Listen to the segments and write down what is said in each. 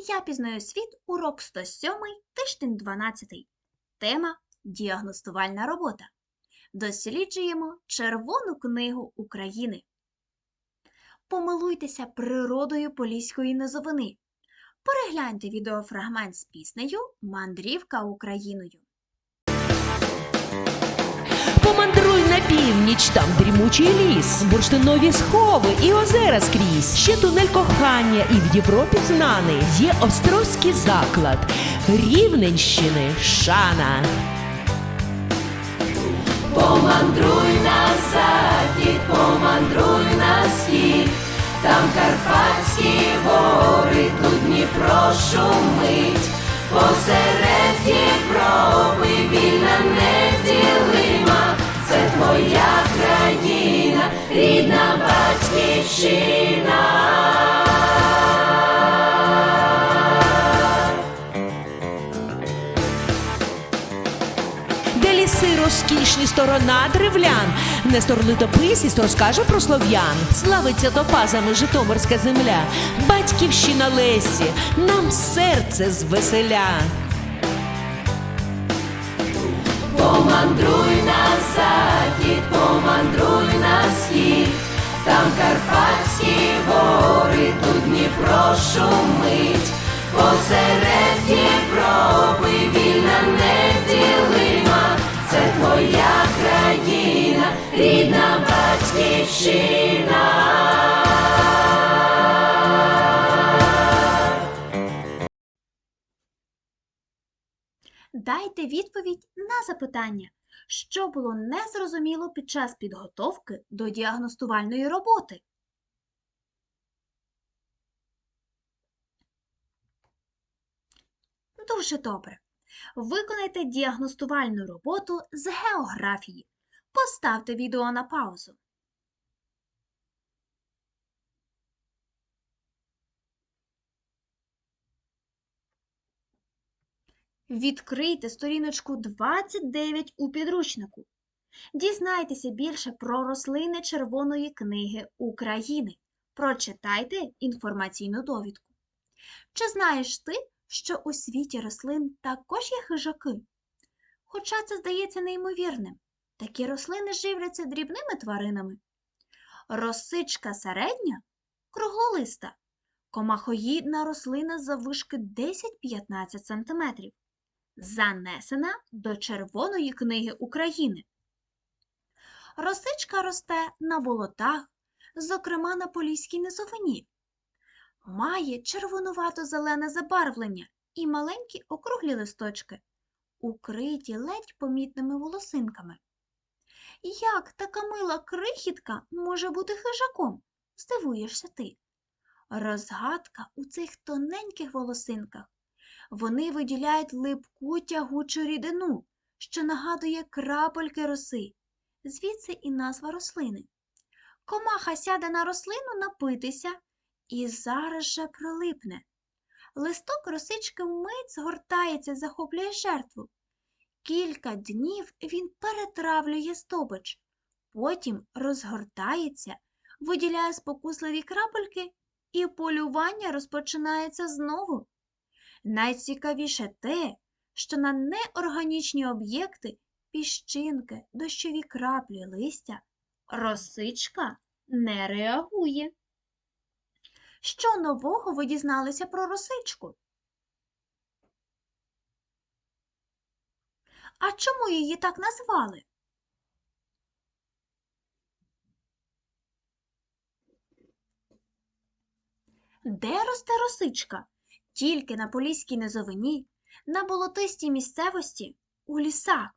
Я пізнаю світ, урок 107, тиждень 12. Тема Діагностувальна робота. Досліджуємо Червону книгу України. Помилуйтеся природою Поліської низовини. Перегляньте відеофрагмент з піснею Мандрівка Україною. Помандруй на північ, там дрімучий ліс, бурштинові схови і озера скрізь. Ще тунель кохання, і в Європі знаний. Є острозький заклад Рівненщини Шана. Помандруй на захід, помандруй на схід, там Карпатські гори, тут Дніпро шумить, посеред розкішні сторона древлян, Нестор литописість розкаже про слов'ян. Славиться топазами Житомирська земля, батьківщина Лесі, нам серце звеселя. Помандруй на захід, помандруй на схід, там Карпатські гори, тут Дніпро шумить, посеред Дайте відповідь на запитання, що було незрозуміло під час підготовки до діагностувальної роботи. Дуже добре. Виконайте діагностувальну роботу з географії. Поставте відео на паузу. Відкрийте сторіночку 29 у підручнику. Дізнайтеся більше про рослини Червоної книги України. Прочитайте інформаційну довідку. Чи знаєш ти, що у світі рослин також є хижаки? Хоча це здається неймовірним, такі рослини живляться дрібними тваринами. Росичка середня круглолиста, комахоїдна рослина заввишки 10-15 см занесена до Червоної книги України. Росичка росте на болотах, зокрема на Поліській низовині. Має червонувато-зелене забарвлення і маленькі округлі листочки, укриті ледь помітними волосинками. Як така мила крихітка може бути хижаком? Здивуєшся ти. Розгадка у цих тоненьких волосинках. Вони виділяють липку тягучу рідину, що нагадує крапельки роси. Звідси і назва рослини. Комаха сяде на рослину напитися і зараз же прилипне. Листок росички вмить згортається, захоплює жертву. Кілька днів він перетравлює здобич, потім розгортається, виділяє спокусливі крапельки, і полювання розпочинається знову. Найцікавіше те, що на неорганічні об'єкти, піщинки, дощові краплі листя, росичка не реагує. Що нового ви дізналися про росичку? А чому її так назвали? Де росте росичка? Тільки на Поліській низовині, на болотистій місцевості, у лісах.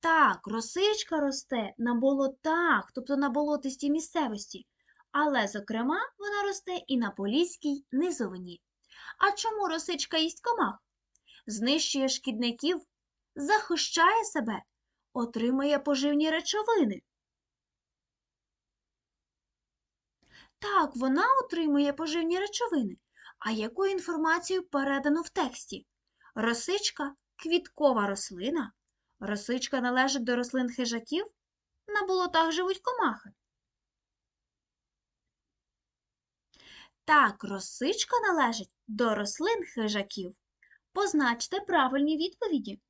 Так, росичка росте на болотах, тобто на болотистій місцевості, але, зокрема, вона росте і на Поліській низовині. А чому росичка їсть комах? Знищує шкідників, захищає себе, отримує поживні речовини. Так, вона отримує поживні речовини. А яку інформацію передано в тексті? Росичка квіткова рослина. Росичка належить до рослин хижаків. На болотах живуть комахи. Так, росичка належить до рослин хижаків. Позначте правильні відповіді.